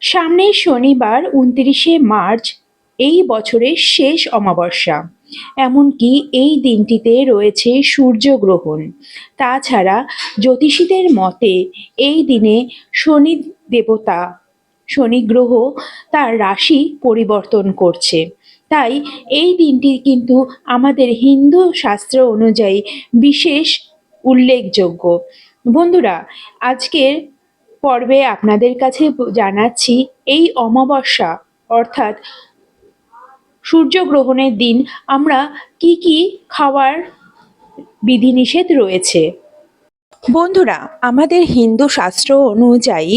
সামনের শনিবার উনত্রিশে মার্চ এই বছরের শেষ অমাবস্যা। এমনকি এই দিনটিতে রয়েছে সূর্যগ্রহণ। তাছাড়া জ্যোতিষীদের মতে এই দিনে শনি দেবতা, শনি গ্রহ তার রাশি পরিবর্তন করছে। তাই এই দিনটি কিন্তু আমাদের হিন্দু শাস্ত্র অনুযায়ী বিশেষ উল্লেখযোগ্য। বন্ধুরা, আজকের পর্বে আপনাদের কাছে জানাচ্ছি এই অমাবস্যা, অর্থাৎ সূর্যগ্রহণের দিন, আমরা কি কি খাওয়ার বিধিনিষেধ রয়েছে? বন্ধুরা, আমাদের হিন্দু শাস্ত্র অনুযায়ী,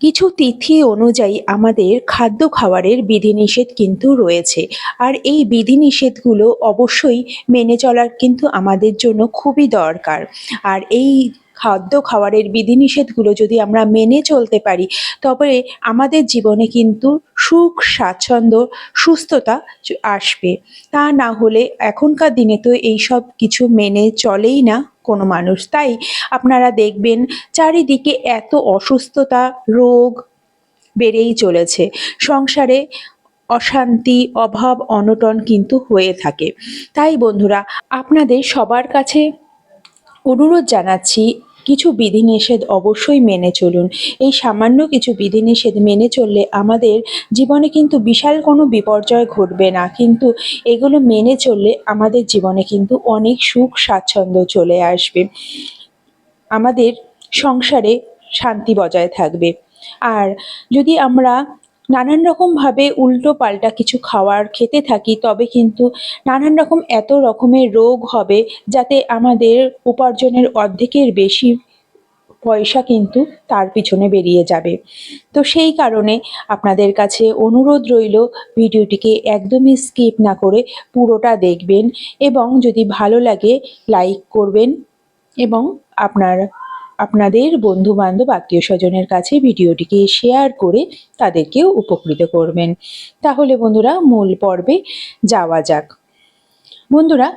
কিছু তিথি অনুযায়ী আমাদের খাদ্য খাবারের বিধিনিষেধ কিন্তু রয়েছে। আর এই বিধিনিষেধগুলো অবশ্যই মেনে চলার কিন্তু আমাদের জন্য খুবই দরকার। আর এই খাদ্য খাওয়ারের বিধিনিষেধগুলো যদি আমরা মেনে চলতে পারি, তবে আমাদের জীবনে কিন্তু সুখ, স্বাচ্ছন্দ্য, সুস্থতা আসবে। তা না হলে এখনকার দিনে তো এইসব কিছু মেনে চলেই না কোনো মানুষ। তাই আপনারা দেখবেন চারিদিকে এত অসুস্থতা, রোগ বেড়েই চলেছে। সংসারে অশান্তি, অভাব, অনটন কিন্তু হয়ে থাকে। তাই বন্ধুরা, আপনাদের সবার কাছে অনুরোধ জানাচ্ছি কিছু বিধিনিষেধ অবশ্যই মেনে চলুন। এই সামান্য কিছু বিধিনিষেধ মেনে চললে আমাদের জীবনে কিন্তু বিশাল কোনো বিপর্যয় ঘটবে না। কিন্তু এগুলো মেনে চললে আমাদের জীবনে কিন্তু অনেক সুখ, স্বাচ্ছন্দ্য চলে আসবে। আমাদের সংসারে শান্তি বজায় থাকবে। আর যদি আমরা নানান রকমভাবে উল্টো পাল্টা কিছু খাওয়ার খেতে থাকি, তবে কিন্তু নানান রকম এত রকমের রোগ হবে যাতে আমাদের উপার্জনের অর্ধেকের বেশি পয়সা কিন্তু তার পিছনে বেরিয়ে যাবে। তো সেই কারণে আপনাদের কাছে অনুরোধ রইল, ভিডিওটিকে একদমই স্কিপ না করে পুরোটা দেখবেন এবং যদি ভালো লাগে, লাইক করবেন এবং আপনার আপনাদের বন্ধু বান্ধব আত্মীয় স্বজনের কাছে ভিডিওটিকে শেয়ার করে তাদেরকেও উপকৃত করবেন। তাহলে বন্ধুরা, মূল পর্বে যাওয়া যাক। বন্ধুরা,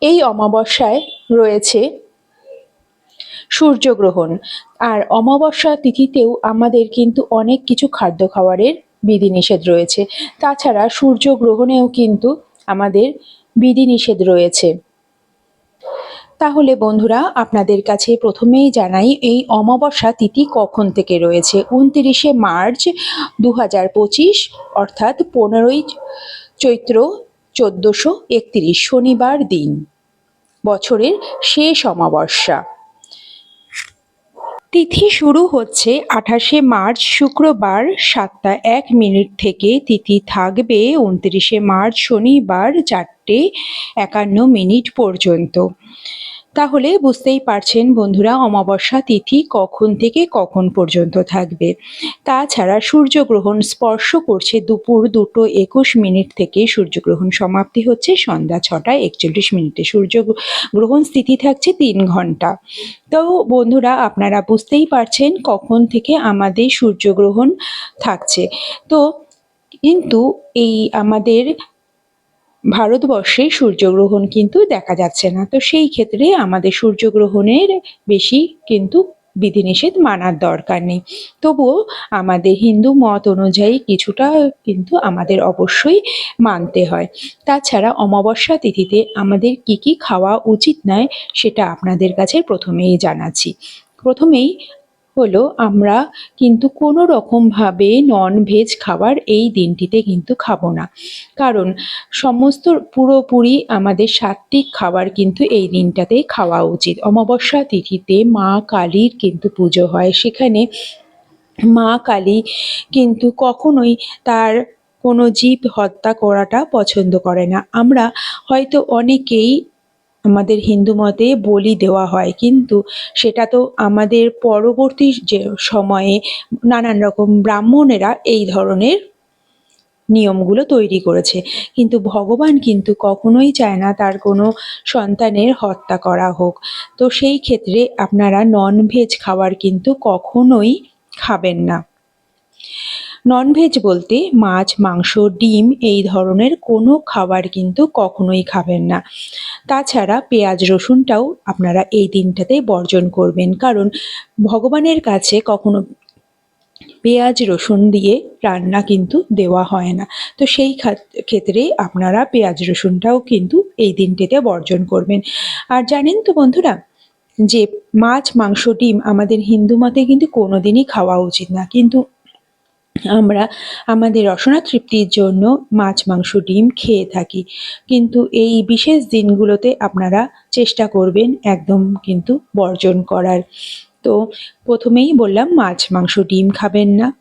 এই অমাবস্যায় রয়েছে সূর্যগ্রহণ। আর অমাবস্যা তিথিতেও আমাদের কিন্তু অনেক কিছু খাদ্য খাবারের বিধিনিষেধ রয়েছে। তাছাড়া সূর্যগ্রহণেও কিন্তু আমাদের বিধিনিষেধ রয়েছে। তাহলে বন্ধুরা, আপনাদের কাছে প্রথমেই জানাই, এই অমাবস্যা তিথি কখন থেকে রয়েছে? উনতিরিশে মার্চ দু হাজার পঁচিশ, অর্থাৎ পনেরোই চৈত্র চোদ্দোশো একত্রিশ, শনিবার দিন, বছরের শেষ অমাবস্যা। তিথি শুরু হচ্ছে আঠাশে মার্চ, শুক্রবার সাতটা এক মিনিট থেকে। তিথি থাকবে উনত্রিশে মার্চ, শনিবার চারটে একান্ন মিনিট পর্যন্ত। তাহলে বুঝতেই পারছেন বন্ধুরা, অমাবস্যা তিথি কখন থেকে কখন পর্যন্ত থাকবে। তাছাড়া সূর্যগ্রহণ স্পর্শ করছে দুপুর দুটো একুশ মিনিট থেকে সূর্যগ্রহণ সমাপ্তি হচ্ছে সন্ধ্যা ছটা একচল্লিশ মিনিটে। সূর্য গ্রহণ স্থিতি থাকছে তিন ঘণ্টা। তো বন্ধুরা, আপনারা বুঝতেই পারছেন কখন থেকে আমাদের সূর্যগ্রহণ থাকছে। তো কিন্তু এই আমাদের ভারতবর্ষে সূর্যগ্রহণ কিন্তু দেখা যাচ্ছে না। তো সেই ক্ষেত্রে আমাদের সূর্যগ্রহণের বেশি কিন্তু বিধিনিষেধ মানার দরকার নেই। তবুও আমাদের হিন্দু মত অনুযায়ী কিছুটা কিন্তু আমাদের অবশ্যই মানতে হয়। তাছাড়া অমাবস্যা তিথিতে আমাদের কি কি খাওয়া উচিত নয়, সেটা আপনাদের কাছে প্রথমেই জানাচ্ছি। প্রথমেই হলো আমরা কিন্তু কোনো রকমভাবে নন ভেজ খাবার এই দিনটিতে কিন্তু খাব না। কারণ সমস্ত পুরোপুরি আমাদের সাত্ত্বিক খাবার কিন্তু এই দিনটাতে খাওয়া উচিত। অমাবস্যা তিথিতে মা কালীর কিন্তু পুজো হয়। সেখানে মা কালী কিন্তু কখনোই তার কোনো জীব হত্যা করাটা পছন্দ করে না। আমরা হয়তো অনেকেই আমাদের হিন্দু মতে বলি দেওয়া হয়। কিন্তু সেটা তো আমাদের পরবর্তী যে সময়ে নানান রকম ব্রাহ্মণেরা এই ধরনের নিয়মগুলো তৈরি করেছে। কিন্তু ভগবান কিন্তু কখনোই চায় না তার কোনো সন্তানের হত্যা করা হোক। তো সেই ক্ষেত্রে আপনারা নন ভেজ খাবার কিন্তু কখনোই খাবেন না। ননভেজ বলতে মাছ, মাংস, ডিম এই ধরনের কোনো খাবার কিন্তু কখনোই খাবেন না। তাছাড়া পেঁয়াজ, রসুনটাও আপনারা এই দিনটাতে বর্জন করবেন। কারণ ভগবানের কাছে কখনো পেঁয়াজ, রসুন দিয়ে রান্না কিন্তু দেওয়া হয় না। তো সেই ক্ষেত্রে আপনারা পেঁয়াজ, রসুনটাও কিন্তু এই দিনটিতে বর্জন করবেন। আর জানেন তো বন্ধুরা, যে মাছ, মাংস, ডিম আমাদের হিন্দু মতে কিন্তু কোনোদিনই খাওয়া উচিত না। কিন্তু আমরা আমাদের রসনা তৃপ্তির জন্য মাছ, মাংস, ডিম খেয়ে থাকি। কিন্তু এই বিশেষ দিনগুলোতে আপনারা চেষ্টা করবেন একদম কিন্তু বর্জন করার। তো প্রথমেই বললাম, মাছ, মাংস, ডিম খাবেন না।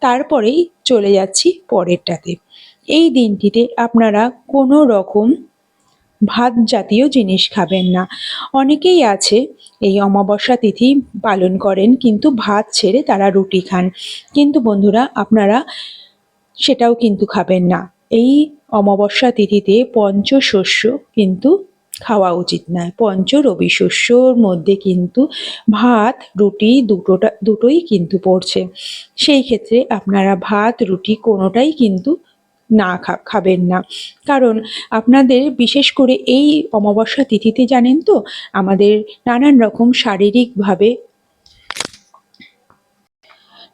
তারপরেই চলে যাচ্ছি পরেরটাতে। এই দিনটিতে আপনারা কোনো রকম ভাত জাতীয় জিনিস খাবেন না। অনেকেই আছে, এই অমাবস্যা তিথি পালন করেন, কিন্তু ভাত ছেড়ে তারা রুটি খান। কিন্তু বন্ধুরা, আপনারা সেটাও কিন্তু খাবেন না। এই অমাবস্যা তিথিতে পঞ্চশস্য কিন্তু খাওয়া উচিত নয়। পঞ্চ রবি শস্যর মধ্যে কিন্তু ভাত, রুটি দুটোটা, দুটোই কিন্তু পড়ছে। সেই ক্ষেত্রে আপনারা ভাত, রুটি কোনোটাই কিন্তু না খাবেন না। কারণ আপনাদের বিশেষ করে এই অমাবস্যা তিথিতে জানেন তো, আমাদের নানান রকম শারীরিকভাবে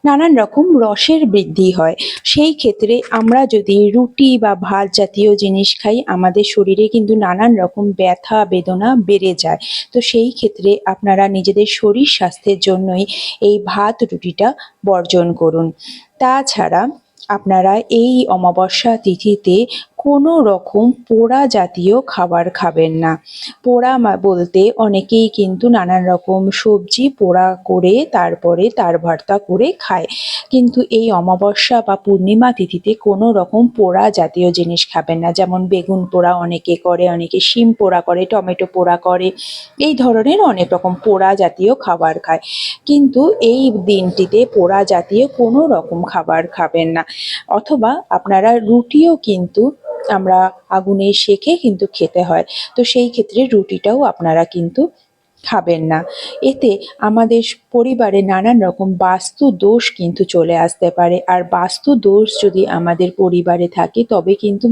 নানান রকম রসের বৃদ্ধি হয়। সেই ক্ষেত্রে আমরা যদি রুটি বা ভাত জাতীয় জিনিস খাই, আমাদের শরীরে কিন্তু নানান রকম ব্যথা, বেদনা বেড়ে যায়। তো সেই ক্ষেত্রে আপনারা নিজেদের শরীর স্বাস্থ্যের জন্যই এই ভাত, রুটিটা বর্জন করুন। তাছাড়া আপনারা এই অমাবস্যা তিথিতে কোনো রকম পোড়া জাতীয় খাবার খাবেন না। পোড়া বলতে অনেকেই কিন্তু নানান রকম সবজি পোড়া করে তারপরে তার ভর্তা করে খায়। কিন্তু এই অমাবস্যা বা পূর্ণিমা তিথিতে কোনো রকম পোড়া জাতীয় জিনিস খাবেন না। যেমন বেগুন পোড়া অনেকে করে, অনেকে শিম পোড়া করে, টমেটো পোড়া করে। এই ধরনের অনেক রকম পোড়া জাতীয় খাবার খায়। কিন্তু এই দিনটিতে পোড়া জাতীয় কোনো রকম খাবার খাবেন না। অথবা আপনারা রুটিও কিন্তু আমরা আগুনে সেঁকে কিন্তু খেতে হয়। তো সেই ক্ষেত্রে রুটিটাও আপনারা কিন্তু খাবেন না। এতে আমাদের পরিবারে নানান রকম বাস্তু দোষ কিন্তু চলে আসতে পারে। আর বাস্তু দোষ যদি আমাদের পরিবারে থাকে, তবে কিন্তু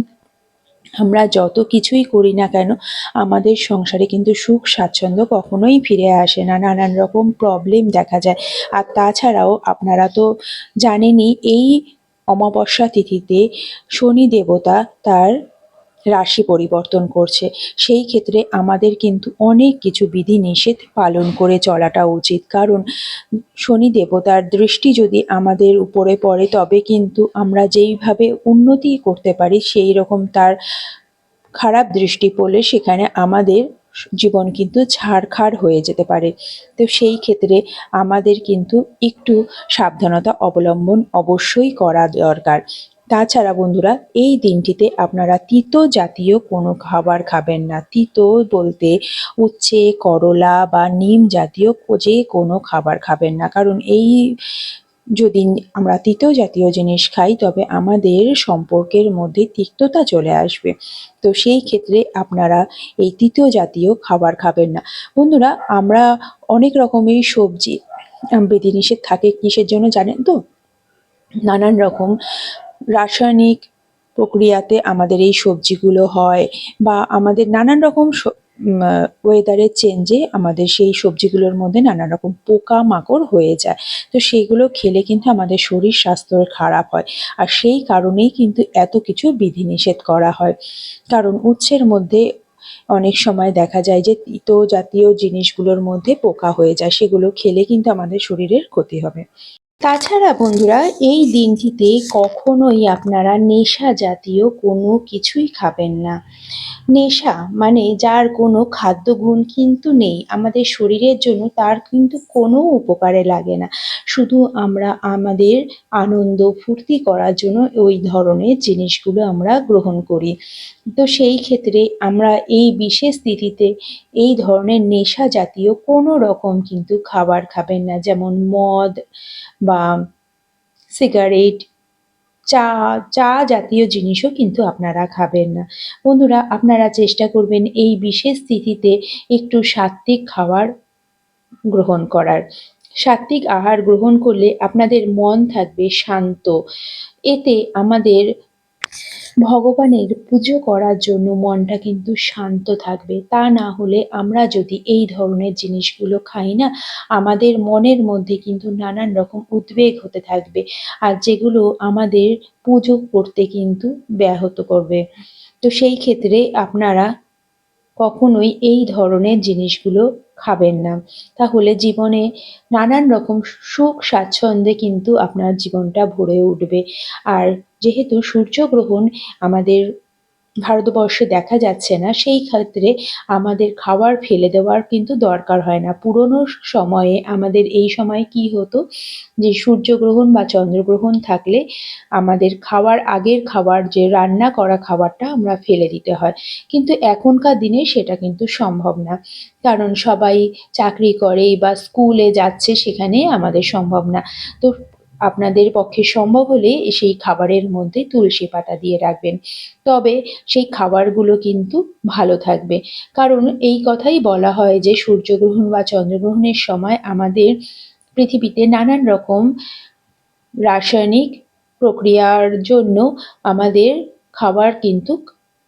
আমরা যত কিছুই করি না কেন, আমাদের সংসারে কিন্তু সুখ স্বাচ্ছন্দ্য কখনোই ফিরে আসে না। নানান রকম প্রবলেম দেখা যায়। আর তাছাড়াও আপনারা তো জানেনই, এই অমাবস্যা তিথিতে শনি দেবতা তার রাশি পরিবর্তন করছে। সেই ক্ষেত্রে আমাদের কিন্তু অনেক কিছু বিধি নিষেধ পালন করে চলাটা উচিত। কারণ শনি দেবতার দৃষ্টি যদি আমাদের উপরে পড়ে, তবে কিন্তু আমরা যেইভাবে উন্নতি করতে পারি সেই রকম তার খারাপ দৃষ্টি পড়লে সেখানে আমাদের জীবন কিন্তু ছাড়খাড় হয়ে যেতে পারে। তো সেই ক্ষেত্রে আমাদের কিন্তু একটু সাবধানতা অবলম্বন অবশ্যই করা দরকার। তাছাড়া বন্ধুরা, এই দিনটিতে আপনারা তিতো জাতীয় কোনো খাবার খাবেন না। তিতো বলতে উচ্ছে, করলা বা নিম জাতীয় যে কোনো খাবার খাবেন না। কারণ এই যদি আমরা তিতো জাতীয় জিনিস খাই, তবে আমাদের সম্পর্কের মধ্যে তিক্ততা চলে আসবে। তো সেই ক্ষেত্রে আপনারা এই তিতো জাতীয় খাবার খাবেন না। বন্ধুরা, আমরা অনেক রকমের সবজি বিধিনিষেধ থাকে, কিসের জন্য জানেন তো? নানান রকম রাসায়নিক প্রক্রিয়াতে আমাদের এই সবজিগুলো হয় বা আমাদের নানান রকম ওয়েদারের চেঞ্জে আমাদের সেই সবজিগুলোর মধ্যে নানা রকম পোকা মাকড় হয়ে যায়। তো সেইগুলো খেলে কিন্তু আমাদের শরীর স্বাস্থ্য খারাপ হয়। আর সেই কারণেই কিন্তু এত কিছু বিধিনিষেধ করা হয়। কারণ উচ্ছের মধ্যে অনেক সময় দেখা যায় যে তিতো জাতীয় জিনিসগুলোর মধ্যে পোকা হয়ে যায়, সেগুলো খেলে কিন্তু আমাদের শরীরের ক্ষতি হবে। তাছাড়া বন্ধুরা, এই দিনটিতে কখনোই আপনারা নেশা জাতীয় কোনো কিছুই খাবেন না। নেশা মানে যার কোনো খাদ্যগুণ কিন্তু নেই, আমাদের শরীরের জন্য তার কিন্তু কোনো উপকারে লাগে না। শুধু আমরা আমাদের আনন্দ ফুর্তি করার জন্য ওই ধরনের জিনিসগুলো আমরা গ্রহণ করি। তো সেই ক্ষেত্রে আমরা এই বিশেষ তিথিতে এই ধরনের নেশা জাতীয় কোনো রকম কিন্তু খাবার খাবেন না, যেমন মদ বা সিগারেট চা চা জাতীয় জিনিসও কিন্তু আপনারা খাবেন না। বন্ধুরা, আপনারা চেষ্টা করবেন এই বিশেষ স্থিতিতে একটু সাত্বিক খাওয়ার গ্রহণ করার। সাত্বিক আহার গ্রহণ করলে আপনাদের মন থাকবে শান্ত। এতে আমাদের ভগবানের পুজো করার জন্য মনটা কিন্তু শান্ত থাকবে। তা না হলে আমরা যদি এই ধরনের জিনিসগুলো খাই না, আমাদের মনের মধ্যে কিন্তু নানান রকম উদ্বেগ হতে থাকবে আর যেগুলো আমাদের পুজো করতে কিন্তু ব্যাহত করবে। তো সেই ক্ষেত্রে আপনারা কখনোই এই ধরনের জিনিসগুলো খাবেন না। তাহলে জীবনে নানান রকম সুখ স্বাচ্ছন্দ্যে কিন্তু আপনার জীবনটা ভরে উঠবে। আর যেহেতু সূর্যগ্রহণ আমাদের ভারতবর্ষে দেখা যাচ্ছে না, সেই ক্ষেত্রে আমাদের খাবার ফেলে দেওয়ার কিন্তু দরকার হয় না। পুরনো সময়ে আমাদের এই সময় কি হতো যে, সূর্যগ্রহণ বা চন্দ্রগ্রহণ থাকলে আমাদের খাওয়ার আগের খাবার, যে রান্না করা খাবারটা আমরা ফেলে দিতে হয়। কিন্তু এখনকার দিনে সেটা কিন্তু সম্ভব না। কারণ সবাই চাকরি করে বা স্কুলে যাচ্ছে সেখানে আমাদের সম্ভব না। তো আপনাদের পক্ষে সম্ভব হলে সেই খাবারের মধ্যে তুলসী পাতা দিয়ে রাখবেন। তবে সেই খাবারগুলো কিন্তু ভালো থাকবে। কারণ এই কথাই বলা হয় যে, সূর্যগ্রহণ বা চন্দ্রগ্রহণের সময় আমাদের পৃথিবীতে নানান রকম রাসায়নিক প্রক্রিয়ার জন্য আমাদের খাবার কিন্তু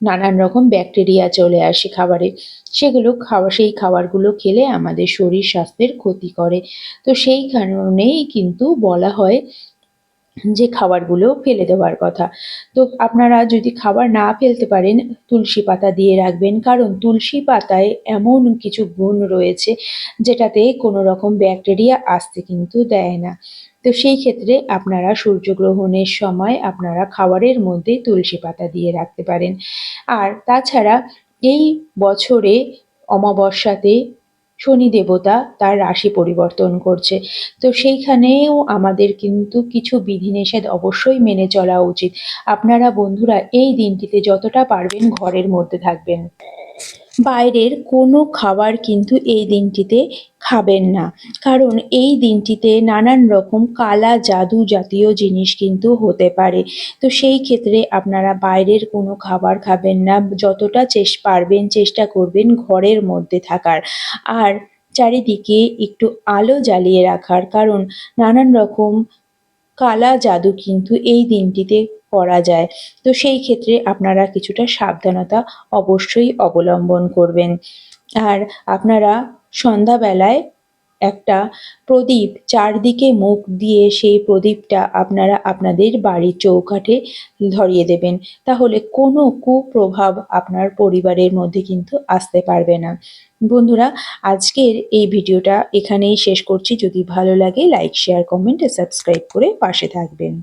নানান রকম ব্যাকটেরিয়া চলে আসে খাবারে। সেগুলো খাওয়া, সেই খাবারগুলো খেলে আমাদের শরীর স্বাস্থ্যের ক্ষতি করে। তো সেই কারণেই কিন্তু বলা হয় যে খাবারগুলো ফেলে দেওয়ার কথা। তো আপনারা যদি খাবার না ফেলতে পারেন, তুলসী পাতা দিয়ে রাখবেন। কারণ তুলসী পাতায় এমন কিছু গুণ রয়েছে, যেটাতে কোনো রকম ব্যাকটেরিয়া আসতে কিন্তু দেয় না। তো সেই ক্ষেত্রে আপনারা সূর্যগ্রহণের সময় আপনারা খাবারের মধ্যে তুলসী পাতা দিয়ে রাখতে পারেন। আর তাছাড়া এই বছরে অমাবস্যাতে শনি দেবতা তার রাশি পরিবর্তন করছে। তো সেইখানেও আমাদের কিন্তু কিছু বিধিনিষেধ অবশ্যই মেনে চলা উচিত। আপনারা বন্ধুরা এই দিনটিতে যতটা পারবেন ঘরের মধ্যে থাকবেন। বাইরের কোনো খাবার কিন্তু এই দিনটিতে খাবেন না। কারণ এই দিনটিতে নানান রকম কালা জাদু জাতীয় জিনিস কিন্তু হতে পারে। তো সেই ক্ষেত্রে আপনারা বাইরের কোনো খাবার খাবেন না। যতটা চেস পারবেন, চেষ্টা করবেন ঘরের মধ্যে থাকার। আর চারিদিকে একটু আলো জ্বালিয়ে রাখার। কারণ নানান রকম কালা জাদু কিন্তু এই দিনটিতে করা যায়। তো সেই ক্ষেত্রে আপনারা কিছুটা সাবধানতা অবশ্যই অবলম্বন করবেন। আর আপনারা সন্ধ্যাবেলায় একটা প্রদীপ চারদিকে মুখ দিয়ে সেই প্রদীপটা আপনারা আপনাদের বাড়ির চৌকাঠে ধরিয়ে দেবেন। তাহলে কোনো কুপ্রভাব আপনার পরিবারের মধ্যে কিন্তু আসতে পারবে না। বন্ধুরা, আজকের এই ভিডিওটা এখানেই শেষ করছি। যদি ভালো লাগে লাইক শেয়ার কমেন্ট সাবস্ক্রাইব করে পাশে থাকবেন।